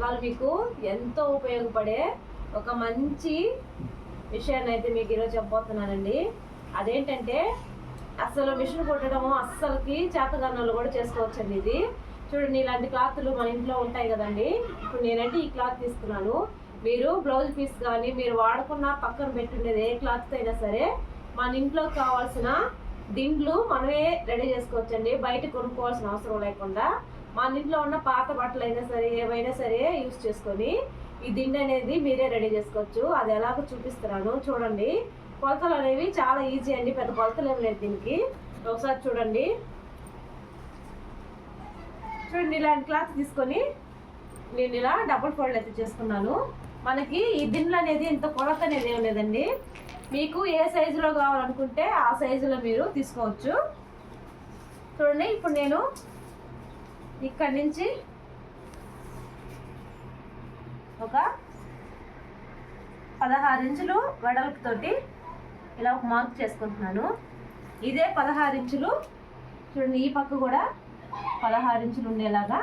వాళ్ళు మీకు ఎంతో ఉపయోగపడే ఒక మంచి విషయాన్ని అయితే మీకు ఈరోజు చెప్పబోతున్నానండి. అదేంటంటే అసలు మిషన్ కుట్టడం అస్సలకి చేతగానాలు కూడా చేసుకోవచ్చండి ఇది. చూడండి ఇలాంటి క్లాత్లు మన ఇంట్లో ఉంటాయి కదండి. ఇప్పుడు నేనంటే ఈ క్లాత్ తీసుకున్నాను. మీరు బ్లౌజ్ పీస్ కానీ మీరు వాడుకున్న పక్కన పెట్టుండేది ఏ క్లాత్ అయినా సరే మన ఇంట్లో కావాల్సిన దిండ్లు మనమే రెడీ చేసుకోవచ్చండి. బయట కొనుక్కోవాల్సిన అవసరం లేకుండా. మన ఇంట్లో ఉన్న పాత బట్టలు అయినా సరే ఏవైనా సరే యూస్ చేసుకొని ఈ దిండు అనేది మీరే రెడీ చేసుకోవచ్చు. అది ఎలాగో చూపిస్తున్నాను. చూడండి. కొలతలు అనేవి చాలా ఈజీ అండి. పెద్ద కొలతలు ఏం లేదు దీనికి. ఒకసారి చూడండి. చూడండి ఇలాంటి క్లాత్ తీసుకొని నేను ఇలా డబుల్ ఫోల్డ్ అయితే చేసుకున్నాను. మనకి ఈ దిండ్లు అనేది ఇంత కొలత అనేది ఏం లేదండి. మీకు ఏ సైజులో కావాలనుకుంటే ఆ సైజులో మీరు తీసుకోవచ్చు. చూడండి ఇప్పుడు నేను ఇక్కడి నుంచి ఒక పదహారు ఇంచులు వెడల్పుతోటి ఇలా ఒక మార్క్ చేసుకుంటున్నాను. ఇదే పదహారు ఇంచులు. చూడండి ఈ పక్క కూడా పదహారు ఇంచులు ఉండేలాగా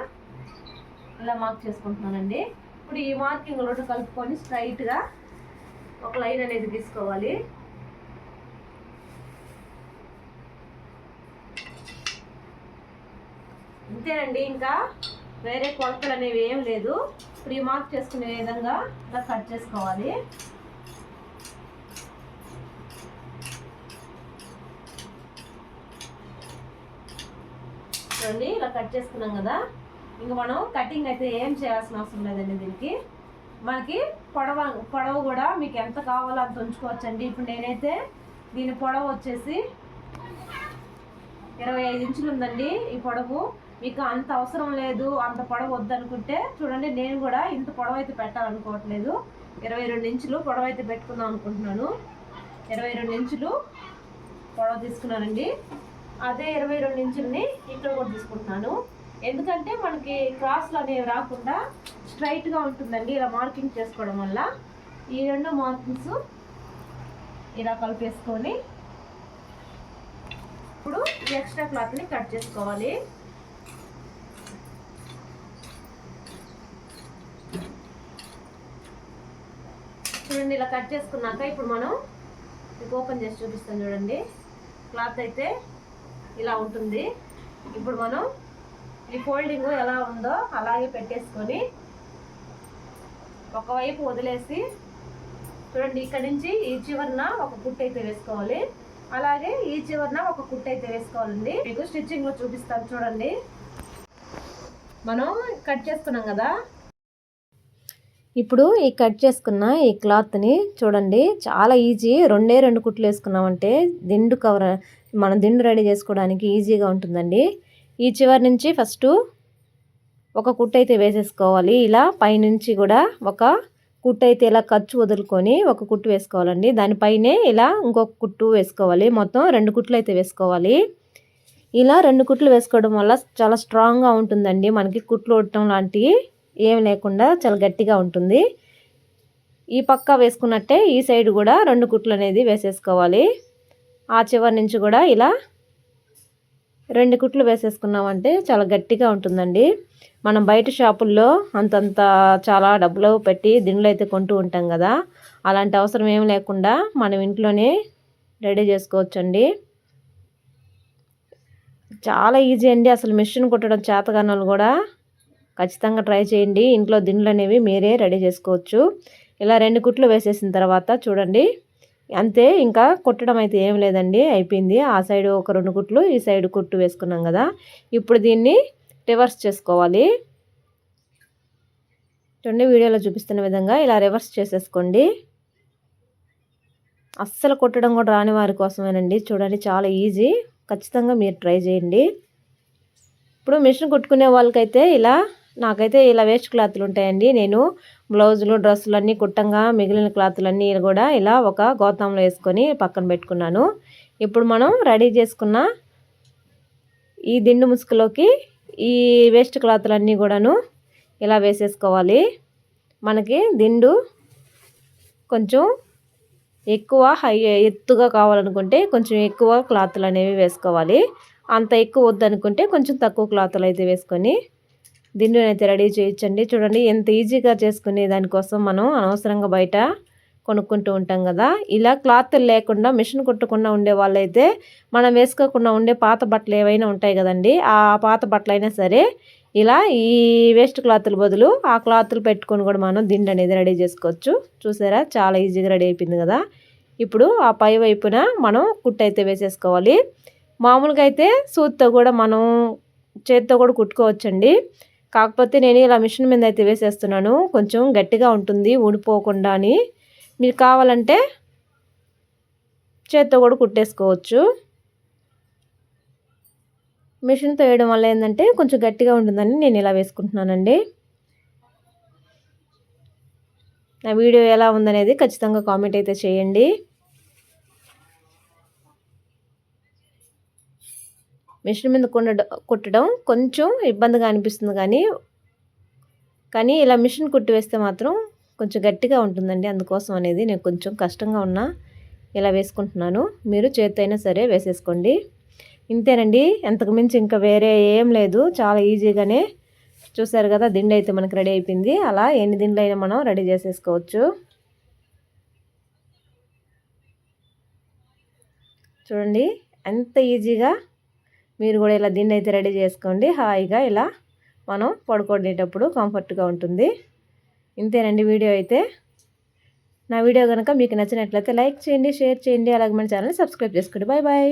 ఇలా మార్క్ చేసుకుంటున్నానండి. ఇప్పుడు ఈ మార్కింగ్ రెండు కలుపుకొని స్ట్రైట్గా ఒక లైన్ అనేది తీసుకోవాలి. అంతేనండి ఇంకా వేరే కొలతలు అనేవి ఏం లేదు. ప్రీ మార్క్ చేసుకునే విధంగా ఇలా కట్ చేసుకోవాలి. చూడండి ఇలా కట్ చేసుకున్నాం కదా. ఇంకా మనం కటింగ్ అయితే ఏం చేయాల్సిన అవసరం లేదండి దీనికి. మనకి పొడవ పొడవు కూడా మీకు ఎంత కావాలో అంత ఉంచుకోవచ్చండి. ఇప్పుడు నేనైతే దీని పొడవు వచ్చేసి ఇరవై ఐదు ఇంచులు ఉందండి ఈ పొడవు. మీకు అంత అవసరం లేదు అంత పొడవు వద్దనుకుంటే చూడండి నేను కూడా ఇంత పొడవు అయితే పెట్టాలనుకోవట్లేదు. ఇరవై రెండు ఇంచులు పొడవు అయితే పెట్టుకుందాం అనుకుంటున్నాను. ఇరవై రెండు ఇంచులు పొడవు తీసుకున్నానండి. అదే ఇరవై రెండు ఇంచుల్ని ఇక్కడ కూడా తీసుకుంటున్నాను. ఎందుకంటే మనకి క్రాస్లు అనేవి రాకుండా స్ట్రైట్గా ఉంటుందండి ఇలా మార్కింగ్ చేసుకోవడం వల్ల. ఈ రెండు మార్కింగ్స్ ఇలా కలిపేసుకొని ఇప్పుడు ఎక్స్ట్రా క్లాత్ని కట్ చేసుకోవాలి. చూడండి ఇలా కట్ చేసుకున్నాక ఇప్పుడు మనం మీకు ఓపెన్ చేసి చూపిస్తాను చూడండి. క్లాత్ అయితే ఇలా ఉంటుంది. ఇప్పుడు మనం ఈ ఫోల్డింగ్ ఎలా ఉందో అలాగే పెట్టేసుకొని ఒకవైపు వదిలేసి చూడండి ఇక్కడ నుంచి ఈ చివరన ఒక కుట్ అయితే వేసుకోవాలి. అలాగే ఈ చివరన ఒక కుట్ అయితే వేసుకోవాలండి. మీకు స్టిచ్చింగ్లో చూపిస్తాను చూడండి. మనం కట్ చేసుకున్నాం కదా? ఇప్పుడు ఈ కట్ చేసుకున్న ఈ క్లాత్ని చూడండి చాలా ఈజీ. రెండే రెండు కుట్లు వేసుకున్నామంటే దిండు కవర్ మనం దిండు రెడీ చేసుకోవడానికి ఈజీగా ఉంటుందండి. ఈ చివరి నుంచి ఫస్ట్ ఒక కుట్టు అయితే వేసేసుకోవాలి. ఇలా పైనుంచి కూడా ఒక కుట్టు అయితే ఇలా ఖర్చు వదులుకొని ఒక కుట్టు వేసుకోవాలండి. దానిపైనే ఇలా ఇంకొక కుట్టు వేసుకోవాలి. మొత్తం రెండు కుట్లు అయితే వేసుకోవాలి. ఇలా రెండు కుట్లు వేసుకోవడం వల్ల చాలా స్ట్రాంగ్గా ఉంటుందండి. మనకి కుట్లు ఉండటం లాంటివి ఏం లేకుండా చాలా గట్టిగా ఉంటుంది. ఈ పక్క వేసుకున్నట్టే ఈ సైడ్ కూడా రెండు కుట్లు అనేది వేసేసుకోవాలి. ఆ చివరి నుంచి కూడా ఇలా రెండు కుట్లు వేసేసుకున్నామంటే చాలా గట్టిగా ఉంటుందండి. మనం బయట షాపుల్లో అంతంత చాలా డబ్బులు పెట్టి దిండ్లు అయితే కొంటూ ఉంటాం కదా అలాంటి అవసరం ఏం లేకుండా మనం ఇంట్లోనే రెడీ చేసుకోవచ్చండి. చాలా ఈజీ అండి అసలు మిషన్ కుట్టడం చేతగాని కూడా ఖచ్చితంగా ట్రై చేయండి. ఇంట్లో దిండ్లు అనేవి మీరే రెడీ చేసుకోవచ్చు. ఇలా రెండు కుట్లు వేసేసిన తర్వాత చూడండి. అంతే ఇంకా కుట్టడం అయితే ఏం లేదండి. అయిపోయింది. ఆ సైడ్ ఒక రెండు కుట్లు ఈ సైడ్ కుట్టు వేసుకున్నాం కదా. ఇప్పుడు దీన్ని రివర్స్ చేసుకోవాలి. చూడండి వీడియోలో చూపిస్తున్న విధంగా ఇలా రివర్స్ చేసేసుకోండి. అస్సలు కుట్టడం కూడా రాని వారి కోసమేనండి. చూడండి చాలా ఈజీ. ఖచ్చితంగా మీరు ట్రై చేయండి. ఇప్పుడు మిషన్ కుట్టుకునే వాళ్ళకైతే ఇలా నాకైతే ఇలా వేస్ట్ క్లాత్లు ఉంటాయండి. నేను బ్లౌజులు డ్రెస్సులు అన్నీ కుట్టంగా మిగిలిన క్లాత్లన్నీ కూడా ఇలా ఒక గోతంలో వేసుకొని పక్కన పెట్టుకున్నాను. ఇప్పుడు మనం రెడీ చేసుకున్న ఈ దిండు ముసుగులోకి ఈ వేస్ట్ క్లాత్లన్నీ కూడాను ఇలా వేసేసుకోవాలి. మనకి దిండు కొంచెం ఎక్కువ హై ఎత్తుగా కావాలనుకుంటే కొంచెం ఎక్కువ క్లాత్లు అనేవి వేసుకోవాలి. అంత ఎక్కువ వద్దనుకుంటే కొంచెం తక్కువ క్లాత్లు అయితే వేసుకొని దిండుని అయితే రెడీ చేయొచ్చండి చూడండి ఎంత ఈజీగా చేసుకునే దానికోసం మనం అనవసరంగా బయట కొనుక్కుంటూ ఉంటాం కదా. ఇలా క్లాత్ లేకుండా మిషన్ కుట్టకుండా ఉండే వాళ్ళైతే మనం వేసుకోకుండా ఉండే పాత బట్టలు ఏవైనా ఉంటాయి కదండి ఆ పాత బట్టలు అయినా సరే ఇలా ఈ వేస్ట్ క్లాతుల బదులు ఆ క్లాతులు పెట్టుకొని కూడా మనం దిండు అనేది రెడీ చేసుకోవచ్చు. చూసారా చాలా ఈజీగా రెడీ అయిపోయింది కదా. ఇప్పుడు ఆ పై వైపున మనం కుట్టు అయితే వేసేసుకోవాలి. మామూలుగా అయితే సూత్తో కూడా మనం చేత్తో కూడా కుట్టుకోవచ్చండి. కాకపోతే నేను ఇలా మిషన్ మీద అయితే వేసేస్తున్నాను. కొంచెం గట్టిగా ఉంటుంది ఊడిపోకుండా అని మీరు కావాలంటే చేత్తో కూడా కుట్టేసుకోవచ్చు. మిషన్తో వేయడం వల్ల ఏంటంటే కొంచెం గట్టిగా ఉంటుందని నేను ఇలా వేసుకుంటున్నానండి. నా వీడియో ఎలా ఉందనేది ఖచ్చితంగా కామెంట్ అయితే చేయండి. మిషన్ మీద కొనడం కుట్టడం కొంచెం ఇబ్బందిగా అనిపిస్తుంది కానీ కానీ ఇలా మిషన్ కుట్టి వేస్తే మాత్రం కొంచెం గట్టిగా ఉంటుందండి. అందుకోసం అనేది నేను కొంచెం కష్టంగా ఉన్నా ఇలా వేసుకుంటున్నాను. మీరు చేతైనా సరే వేసేసుకోండి. ఇంతేనండి. ఎంతకు మించి ఇంకా వేరే ఏం లేదు. చాలా ఈజీగానే చూసారు కదా దిండు అయితే మనకి రెడీ అయిపోయింది. అలా ఎన్ని దిండ్లు అయినా మనం రెడీ చేసేసుకోవచ్చు. చూడండి. ఎంత ఈజీగా మీరు కూడా ఇలా దీన్ని అయితే రెడీ చేసుకోండి. హాయిగా ఇలా మనం పడుకునేటప్పుడు కంఫర్ట్గా ఉంటుంది. ఇంతేనండి వీడియో అయితే. నా వీడియో కనుక మీకు నచ్చినట్లయితే లైక్ చేయండి షేర్ చేయండి. అలాగే మన ఛానల్ సబ్స్క్రైబ్ చేసుకోండి. Bye bye.